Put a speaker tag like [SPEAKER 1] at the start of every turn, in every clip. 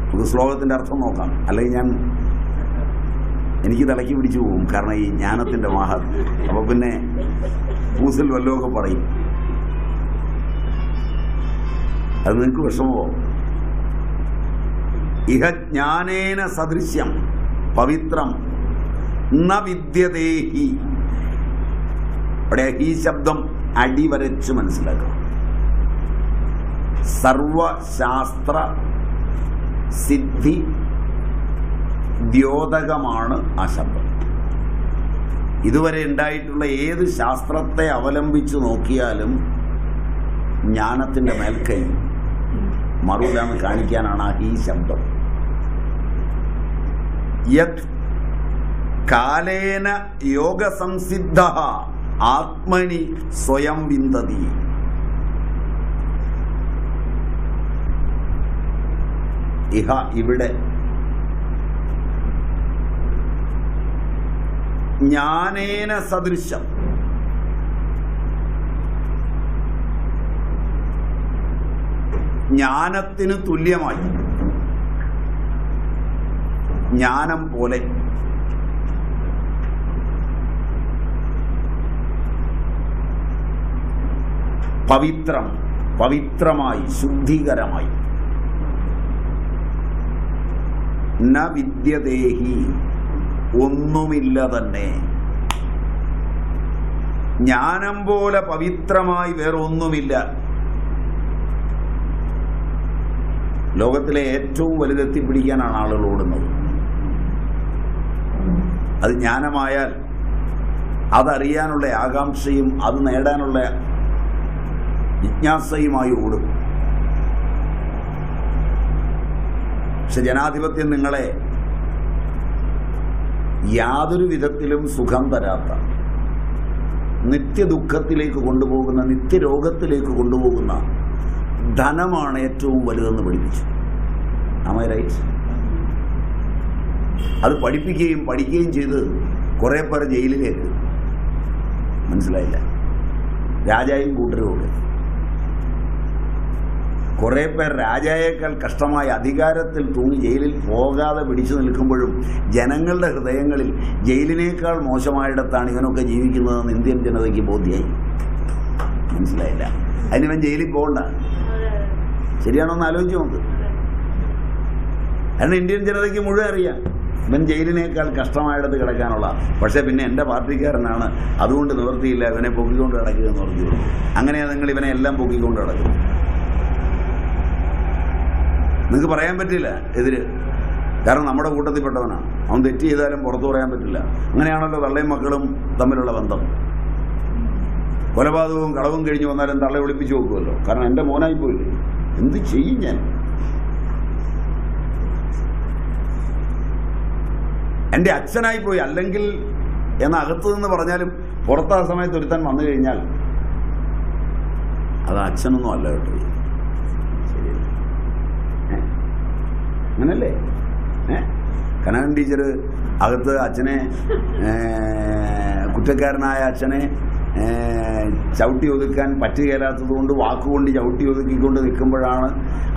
[SPEAKER 1] നമുക്ക് ശ്ലോകത്തിന്റെ അർത്ഥം നോക്കാം. അല്ലെങ്കിൽ ഞാൻ എനിക്ക് തലയ്ക്ക് പിടിച്ചു പോകും. കാരണം ഈ ജ്ഞാനത്തിന്റെ മഹാത്മ്യം അപ്പൊ പിന്നെ പൂസിൽ വല്ലതൊക്കെ പറയും. അത് നിങ്ങൾക്ക് വിഷമമോ? ഇഹ ജ്ഞാനേന സദൃശ്യം പവിത്രം ന വിദ്യതേഹി. അവിടെ ഈ ശബ്ദം അടിവരച്ച് മനസ്സിലാക്കണം സർവശാസ്ത്ര സിദ്ധി ദ്യോതകമാണ് ആ ശബ്ദം. ഇതുവരെ ഉണ്ടായിട്ടുള്ള ഏത് ശാസ്ത്രത്തെ അവലംബിച്ച് നോക്കിയാലും ജ്ഞാനത്തിന്റെ മേൽക്കൈ മറുപടിയാണ് കാണിക്കാനാണ് ആ ഈ ശബ്ദം. യത് കാലേന യോഗസംസിദ്ധ ആത്മനി സ്വയം വിന്തതി. ഇഹ ഇവിടെ. ജ്ഞാനേന സദൃശം ജ്ഞാനത്തിന് തുല്യമായി. ജ്ഞാനം പോലെ. പവിത്രം പവിത്രമായി ശുദ്ധീകരമായി. ന വിദ്യദേഹി. ഒന്നുമില്ല തന്നെ. ജ്ഞാനം പോലെ പവിത്രമായി വേറെ ഒന്നുമില്ല. ലോകത്തിലെ ഏറ്റവും വലുതെത്തി പിടിക്കാനാണ് ആളുകൾ ഓടുന്നത്. അത് ജ്ഞാനമായാൽ അതറിയാനുള്ള ആകാംക്ഷയും അത് നേടാനുള്ള ജിജ്ഞാസയുമായി ഓടും. പക്ഷെ ജനാധിപത്യം നിങ്ങളെ യാതൊരു വിധത്തിലും സുഖം തരാത്ത നിത്യദുഃഖത്തിലേക്ക് കൊണ്ടുപോകുന്ന നിത്യരോഗത്തിലേക്ക് കൊണ്ടുപോകുന്ന ധനമാണ് ഏറ്റവും വലുതെന്ന് പഠിപ്പിച്ചു. റൈറ്റ് അത് പഠിപ്പിക്കുകയും പഠിക്കുകയും ചെയ്ത് കുറെ പേർ ജയിലിലേക്ക് മനസ്സിലായില്ല? രാജായും കൂട്ടരും ഒക്കെ. കുറെ പേർ രാജായേക്കാൾ കഷ്ടമായ അധികാരത്തിൽ തൂങ്ങി ജയിലിൽ പോകാതെ പിടിച്ചു നിൽക്കുമ്പോഴും ജനങ്ങളുടെ ഹൃദയങ്ങളിൽ ജയിലിനേക്കാൾ മോശമായിടത്താണ് ഇവനൊക്കെ ജീവിക്കുന്നതെന്ന് ഇന്ത്യൻ ജനതയ്ക്ക് ബോധ്യായി. മനസ്സിലായില്ല. അതിനിവൻ ജയിലിൽ പോകണ്ട. ശരിയാണോ എന്ന് ആലോചിച്ച് നോക്ക്. കാരണം ഇന്ത്യൻ ജനതയ്ക്ക് മുഴുവൻ അറിയാം. ഇവൻ ജയിലിനേക്കാൾ കഷ്ടമായിടത്ത് കിടക്കാനുള്ള. പക്ഷേ പിന്നെ എന്റെ പാർട്ടിക്കാരനാണ് അതുകൊണ്ട് നിവർത്തിയില്ല ഇവനെ പൊക്കിക്കൊണ്ട് കിടക്കുക എന്ന് പറഞ്ഞു. അങ്ങനെയാണ് നിങ്ങൾ ഇവനെ എല്ലാം പൊക്കിക്കൊണ്ട് കിടക്കുന്നത്. നിങ്ങൾക്ക് പറയാൻ പറ്റില്ല എതിര്. കാരണം നമ്മുടെ കൂട്ടത്തിൽപ്പെട്ടവനാണ് അവൻ തെറ്റ് ചെയ്താലും പുറത്തു പറയാൻ പറ്റില്ല. അങ്ങനെയാണല്ലോ തള്ളയും മക്കളും തമ്മിലുള്ള ബന്ധം. കൊലപാതകവും കളവും കഴിഞ്ഞ് വന്നാലും തള്ളെ ഒളിപ്പിച്ചു നോക്കുമല്ലോ കാരണം എന്റെ മോനായി പോയില്ലേ? എന്ത് ചെയ്യും ഞാൻ? എന്റെ അച്ഛനായി പോയി. അല്ലെങ്കിൽ എന്ന അകത്ത് നിന്ന് പറഞ്ഞാലും ആ സമയത്ത് ഒരുത്താൻ വന്നു കഴിഞ്ഞാൽ അത് അച്ഛനൊന്നും അല്ല കേട്ടോ ശരിയല്ല ഏ? അങ്ങനല്ലേ കനകൻ ടീച്ചർ അകത്ത് അച്ഛനെ കുറ്റക്കാരനായ അച്ഛനെ ചവിട്ടി ഒതുക്കാൻ പറ്റുകയില്ലാത്തത് കൊണ്ട് വാക്കുകൊണ്ട് ചവിട്ടി ഒതുക്കിക്കൊണ്ട് നിൽക്കുമ്പോഴാണ്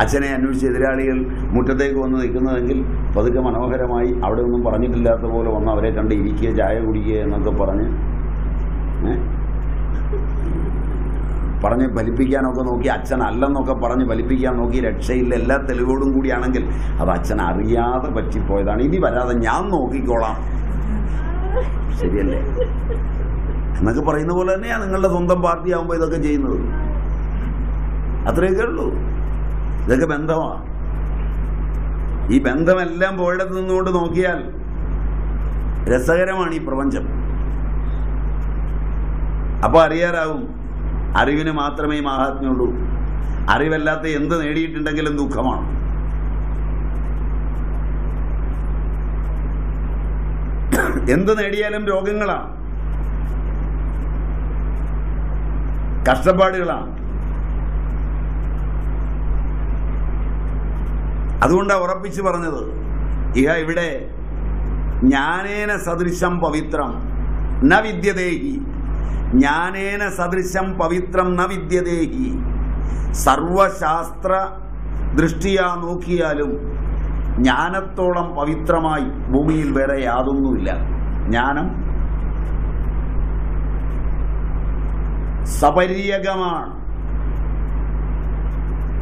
[SPEAKER 1] അച്ഛനെ അന്വേഷിച്ച് എതിരാളികൾ മുറ്റത്തേക്ക് വന്ന് നിൽക്കുന്നതെങ്കിൽ പതുക്കെ മനോഹരമായി അവിടെ ഒന്നും പറഞ്ഞിട്ടില്ലാത്ത പോലെ വന്ന് അവരെ കണ്ട് ഇരിക്കുക ചായ കുടിക്കുക എന്നൊക്കെ പറഞ്ഞ് ഏ? പറഞ്ഞ് ഫലിപ്പിക്കാനൊക്കെ നോക്കി അച്ഛൻ അല്ലെന്നൊക്കെ പറഞ്ഞ് ഫലിപ്പിക്കാൻ നോക്കി രക്ഷയില്ല എല്ലാ തെളിവോടും കൂടിയാണെങ്കിൽ അത് അച്ഛൻ അറിയാതെ പറ്റിപ്പോയതാണ്. ഇനി വരാതെ ഞാൻ നോക്കിക്കോളാം. ശരിയല്ലേ? എന്നൊക്കെ പറയുന്ന പോലെ തന്നെയാണ് നിങ്ങളുടെ സ്വന്തം പാർട്ടി ആകുമ്പോൾ ഇതൊക്കെ ചെയ്യുന്നത്. അത്രയൊക്കെ ഉള്ളൂ ഇതൊക്കെ ബന്ധമാണ് ഈ ബന്ധമെല്ലാം പോയിടത്ത് നിന്നുകൊണ്ട് നോക്കിയാൽ രസകരമാണ് ഈ പ്രപഞ്ചം. അപ്പൊ അറിയാറാവും അറിവിന് മാത്രമേ മാഹാത്മ്യമുള്ളൂ. അറിവല്ലാത്ത എന്ത് നേടിയിട്ടുണ്ടെങ്കിലും ദുഃഖമാണ്. എന്ത് നേടിയാലും രോഗങ്ങളാണ്. കഷ്ടപ്പാടുകളാണ്. അതുകൊണ്ടാണ് ഉറപ്പിച്ചു പറഞ്ഞത് ഇഹ ഇവിടെ ജ്ഞാനേന സദൃശം പവിത്രം ന വിദ്യതേഹി. ജ്ഞാനേന സദൃശം പവിത്രം ന വിദ്യദേഹി സർവശാസ്ത്ര ദൃഷ്ടിയാ നോക്കിയാലും ജ്ഞാനത്തോളം പവിത്രമായി ഭൂമിയിൽ വേറെ യാതൊന്നുമില്ല. ജ്ഞാനം സപര്യകമാണ്.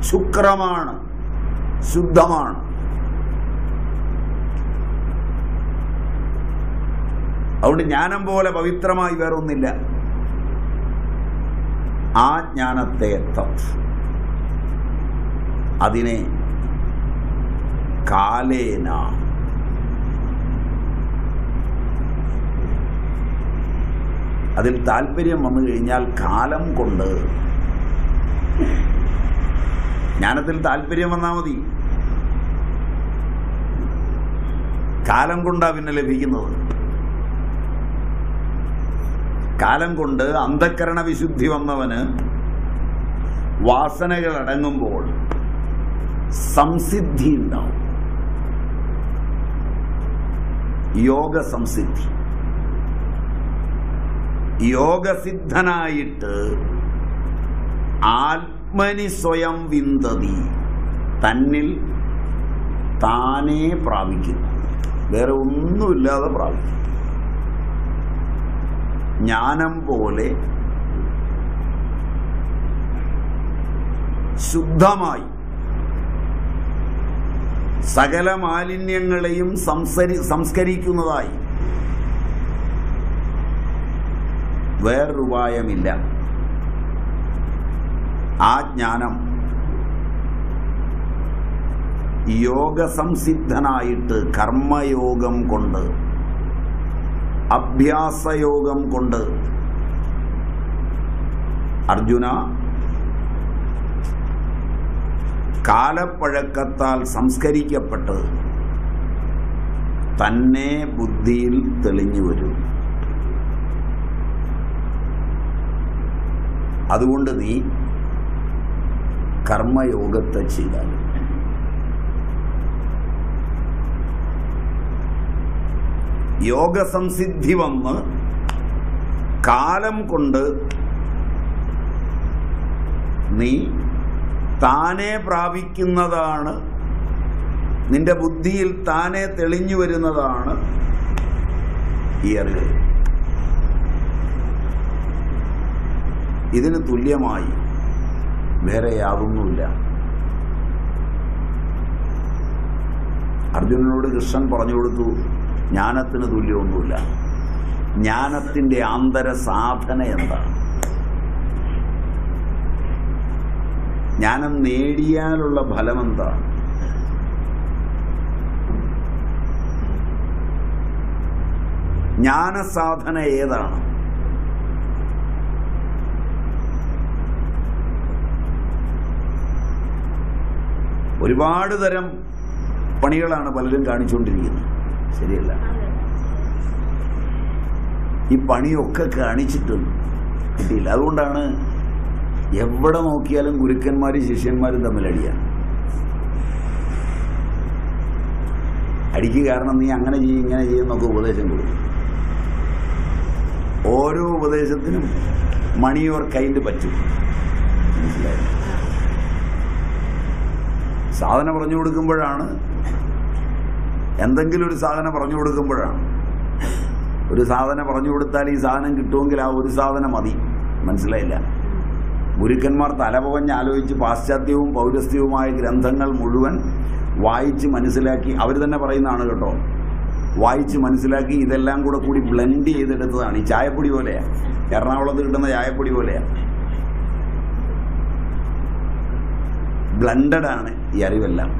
[SPEAKER 1] ശുക്രമാണ്. ശുദ്ധമാണ്. അതുകൊണ്ട് ജ്ഞാനം പോലെ പവിത്രമായി വേറൊന്നില്ല. ആ ജ്ഞാനത്തെ തത് അതിനെ കാലേന. അതിൽ താല്പര്യം വന്നു കഴിഞ്ഞാൽ കാലം കൊണ്ട് ജ്ഞാനത്തിൽ താല്പര്യം വന്നാൽ മതി. കാലം കൊണ്ടാണ് പിന്നെ ലഭിക്കുന്നത്. കാലം കൊണ്ട് അന്ധക്കരണ വിശുദ്ധി വന്നവന് വാസനകൾ അടങ്ങുമ്പോൾ സംസിദ്ധി ഉണ്ടാവും. യോഗ സംസിദ്ധി. യോഗസിദ്ധനായിട്ട് ആത്മനി സ്വയം വിന്തതി തന്നിൽ താനേ പ്രാപിക്കുന്നു. വേറെ ഒന്നുമില്ലാതെ പ്രാപിക്കും ജ്ഞാനം പോലെ ശുദ്ധമായി സകല മാലിന്യങ്ങളെയും സംസരി സംസ്കരിക്കുന്നതായി വേറൊരുപായമില്ല ആ ജ്ഞാനം യോഗസംസിദ്ധനായിട്ട് കർമ്മയോഗം കൊണ്ട് അഭ്യാസയോഗം കൊണ്ട്. അർജുന കാലപ്പഴക്കത്താൽ സംസ്കരിക്കപ്പെട്ട് തന്നെ ബുദ്ധിയിൽ തെളിഞ്ഞു വരും. അതുകൊണ്ട് നീ കർമ്മയോഗത്തെ ചെയ്താൽ യോഗസംസിദ്ധി വന്ന് കാലം കൊണ്ട് നീ താനെ പ്രാപിക്കുന്നതാണ് നിന്റെ ബുദ്ധിയിൽ താനെ തെളിഞ്ഞു വരുന്നതാണ് ഈ അറിവ്. ഇതിന് തുല്യമായി വേറെ യാതൊന്നുമില്ല അർജുനനോട് കൃഷ്ണൻ പറഞ്ഞു കൊടുത്തു ജ്ഞാനത്തിന് തുല്യമൊന്നുമില്ല. ജ്ഞാനത്തിന്റെ ആന്തര സാധന എന്താണ് ജ്ഞാനം നേടിയാലുള്ള ഫലം എന്താണ് ജ്ഞാനസാധന ഏതാണ്? ഒരുപാട് തരം പണികളാണ് പലരും കാണിച്ചുകൊണ്ടിരിക്കുന്നത്. ശരിയല്ല. ഈ പണിയൊക്കെ കാണിച്ചിട്ടുണ്ട് കിട്ടിയില്ല. അതുകൊണ്ടാണ് എവിടെ നോക്കിയാലും ഗുരുക്കന്മാരും ശിഷ്യന്മാരും തമ്മിൽ അടിയാണ് അടിക്ക് കാരണം നീ അങ്ങനെ ചെയ്യും ഇങ്ങനെ ചെയ്യുന്നൊക്കെ ഉപദേശം കൊടുക്കും. ഓരോ ഉപദേശത്തിനും മണിയോർ കൈൻഡ് പറ്റും. മനസ്സിലായി? സാധനം പറഞ്ഞു കൊടുക്കുമ്പോഴാണ് എന്തെങ്കിലും ഒരു സാധനം പറഞ്ഞു കൊടുക്കുമ്പോഴാണ്. ഒരു സാധനം പറഞ്ഞു കൊടുത്താൽ ഈ സാധനം കിട്ടുമെങ്കിൽ ആ ഒരു സാധനം മതി. മനസ്സിലായില്ല? ഗുരുക്കന്മാർ തലപകഞ്ഞ് ആലോചിച്ച് പാശ്ചാത്യവും പൗരസ്ത്യവുമായ ഗ്രന്ഥങ്ങൾ മുഴുവൻ വായിച്ച് മനസ്സിലാക്കി അവർ തന്നെ പറയുന്നതാണ് കേട്ടോ. വായിച്ച് മനസ്സിലാക്കി ഇതെല്ലാം കൂടെ കൂടി ബ്ലെൻഡ് ചെയ്തെടുത്തതാണ്. ഈ ചായപ്പൊടി പോലെയാണ് എറണാകുളത്ത് കിട്ടുന്ന ചായപ്പൊടി പോലെയാണ് ബ്ലണ്ടഡാണ് ഈ അറിവെല്ലാം.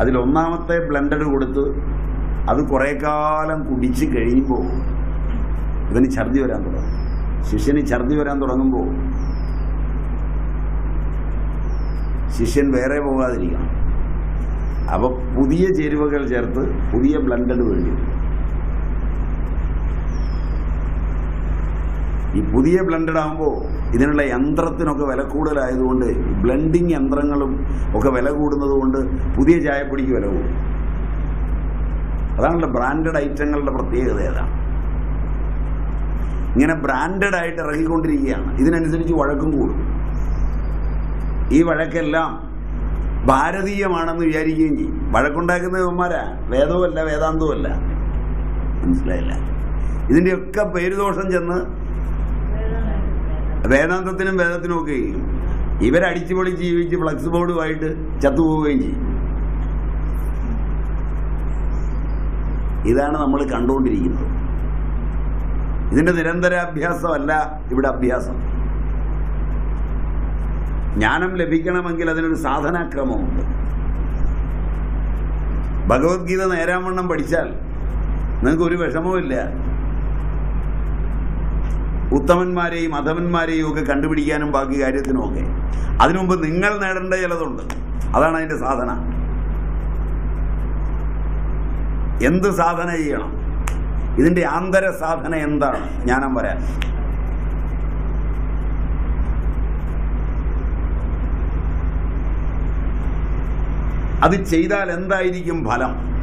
[SPEAKER 1] അതിൽ ഒന്നാമത്തെ ബ്ലണ്ടഡ് കൊടുത്ത് അത് കുറെ കാലം കുടിച്ച് കഴിയുമ്പോൾ ഇവന് ഛർദി വരാൻ തുടങ്ങും. ശിഷ്യന് ഛർദി വരാൻ തുടങ്ങുമ്പോൾ ശിഷ്യൻ വേറെ പോകാതിരിക്കണം. അപ്പോൾ പുതിയ ചേരുവകൾ ചേർത്ത് പുതിയ ബ്ലണ്ടഡ് വേണ്ടി ഈ പുതിയ ബ്ലണ്ടഡ് ആകുമ്പോൾ ഇതിനുള്ള യന്ത്രത്തിനൊക്കെ വില കൂടുതലായതുകൊണ്ട് ബ്ലെൻഡിങ് യന്ത്രങ്ങളും ഒക്കെ വില കൂടുന്നത് കൊണ്ട് പുതിയ ചായപ്പൊടിക്ക് വില കൂടും. അതാണല്ലോ ബ്രാൻഡഡ് ഐറ്റങ്ങളുടെ പ്രത്യേകത ഏതാണ്? ഇങ്ങനെ ബ്രാൻഡഡ് ആയിട്ട് ഇറങ്ങിക്കൊണ്ടിരിക്കുകയാണ്. ഇതിനനുസരിച്ച് വഴക്കും കൂടും. ഈ വഴക്കെല്ലാം ഭാരതീയമാണെന്ന് വിചാരിക്കുകയും ചെയ്യും. വഴക്കുണ്ടാക്കുന്ന ഇവന്മാരാ? വേദവുമല്ല വേദാന്തവുമല്ല. മനസ്സിലായില്ല. ഇതിന്റെയൊക്കെ പേരുദോഷം ചെന്ന് വേദാന്തത്തിനും വേദത്തിനും ഒക്കെ ചെയ്യും ഇവരടിച്ചു പൊളി ജീവിച്ച് ഫ്ലക്സ് ബോർഡുമായിട്ട് ചത്തുപോവുകയും ചെയ്യും. ഇതാണ് നമ്മൾ കണ്ടുകൊണ്ടിരിക്കുന്നത്. ഇതിന്റെ നിരന്തരാഭ്യാസമല്ല ഇവിടെ അഭ്യാസം. ജ്ഞാനം ലഭിക്കണമെങ്കിൽ അതിനൊരു സാധനാക്രമമുണ്ട്. ഭഗവത്ഗീത നേരാവണ്ണം പഠിച്ചാൽ നിങ്ങൾക്ക് ഒരു വിഷമവുമില്ല. ഉത്തമന്മാരെയും അധമന്മാരെയും ഒക്കെ കണ്ടുപിടിക്കാനും ബാക്കി കാര്യത്തിനുമൊക്കെ. അതിനുമുമ്പ് അതിനു മുമ്പ് നിങ്ങൾ നേടേണ്ട ചിലതുണ്ട്. അതാണ് അതിന്റെ സാധന. എന്ത് സാധന ചെയ്യണം? ഇതിന്റെ ആന്തര സാധന എന്താണ്? ജ്ഞാനം വരാൻ. അത് ചെയ്താൽ എന്തായിരിക്കും ഫലം?